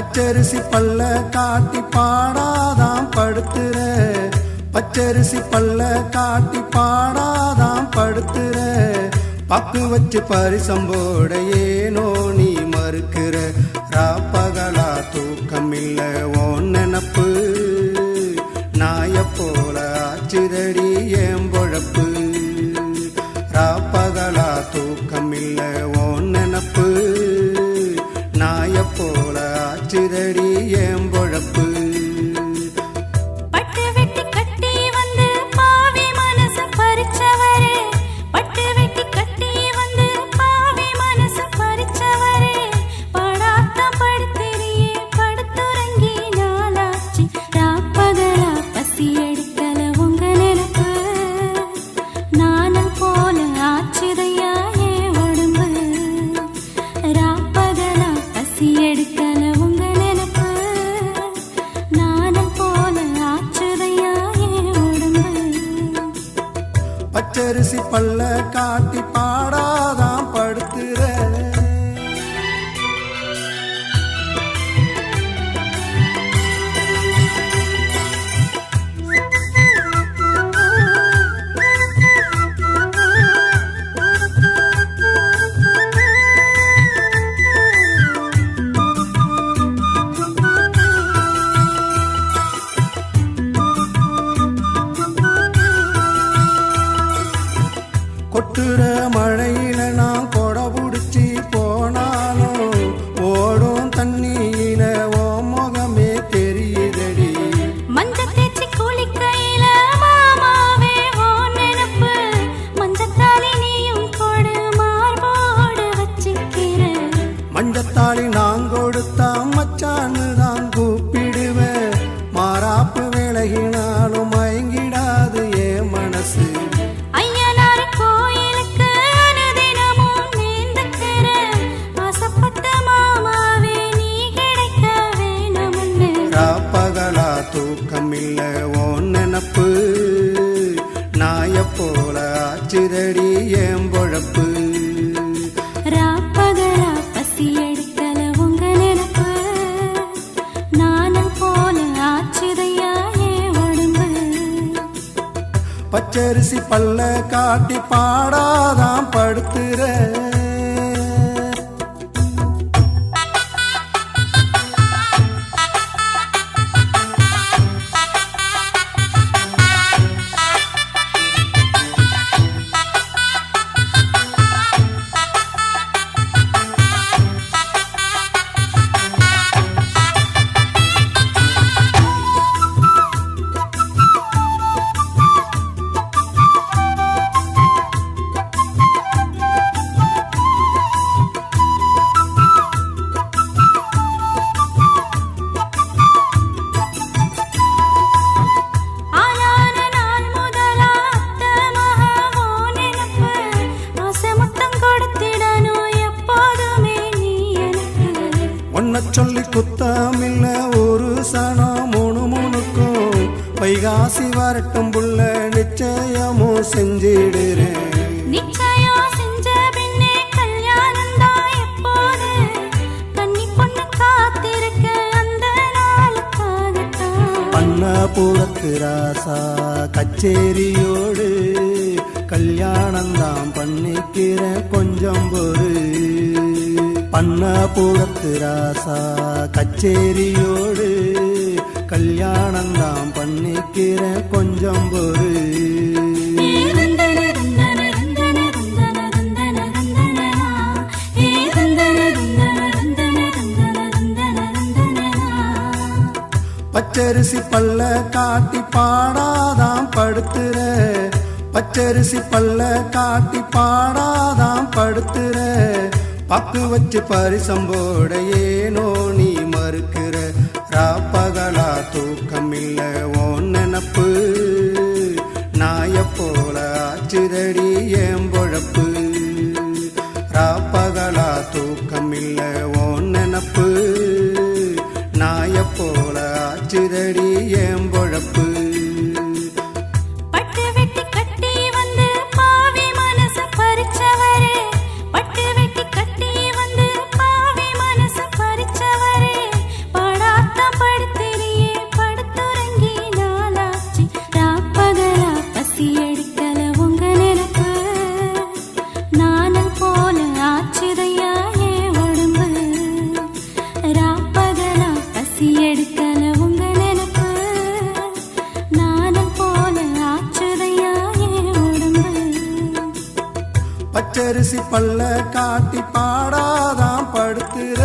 பச்சரிசி பல்ல காட்டி பாடாதாம் படுத்துற. பச்சரிசி பல்ல காட்டி பாடாதாம் படுத்துற. பக்கு வச்சு பரிசம்போட ஏனோ நீ மறுக்கிற. ராப்பகலா தூக்கம் இல்ல ஓன் நினப்பு. நாய போல ஆச்சிரடி ஏன் பொழப்பு? ராப்பகலா தூக்கம் இல்ல ஓன் நினப்பு. ஆச்சிரடி பச்சரிசி பல்ல காட்டி பாடாதான் படுத்துற இல்ல ஓன் நினப்பு. நாய போல ஆச்சிரடி ஏன் பொழப்பு. ராப்பகலா பசி எடுக்கல உங்க நினப்பு. நானும் போல ஆச்சுதையா என் உடம்பு. பச்சரிசி பல்ல காட்டி பாடாதான் படுத்துற. ஒன்ன சொல்லி குத்தமில்ல ஒரு சனம் மூணு மூணுக்கும் வைகாசி வரட்டும் புள்ள நிச்சயமும் செஞ்சிடுறேன். நிச்சயம் செஞ்ச பின்னே கல்யாணம் தான் எப்போது? கன்னி பொண்ணு காத்திருக்க அந்த நாளுக்காகத்தான் பண்ண ராசா கச்சேரியோடு கொஞ்சம் பொறு. பத்து ராசா. கச்சேரியோடு கல்யாணம்தான் பண்ணிக்கிறேன் கொஞ்சம் பொறு. பச்சரிசி பல்ல காட்டி பாடாதான் படுத்துற. பச்சரிசி பல்ல காட்டி பாடாதான் படுத்துற. பக்கு வச்சு பரிசம்போட ஏனோ நீ மறுக்கிற ராப்பகலா தூக்கம் இல்ல ஓன் நினப்பு. நாய போல ஆச்சுதடி ஏன் பொழப்பு? ராப்பகலா தூக்கம் இல்ல ஓன் நினப்பு. நாய போல ஆச்சுதடி ஏன் பொழப்பு? பச்சரிசி பல்ல காட்டி பாடாதான் படுத்துற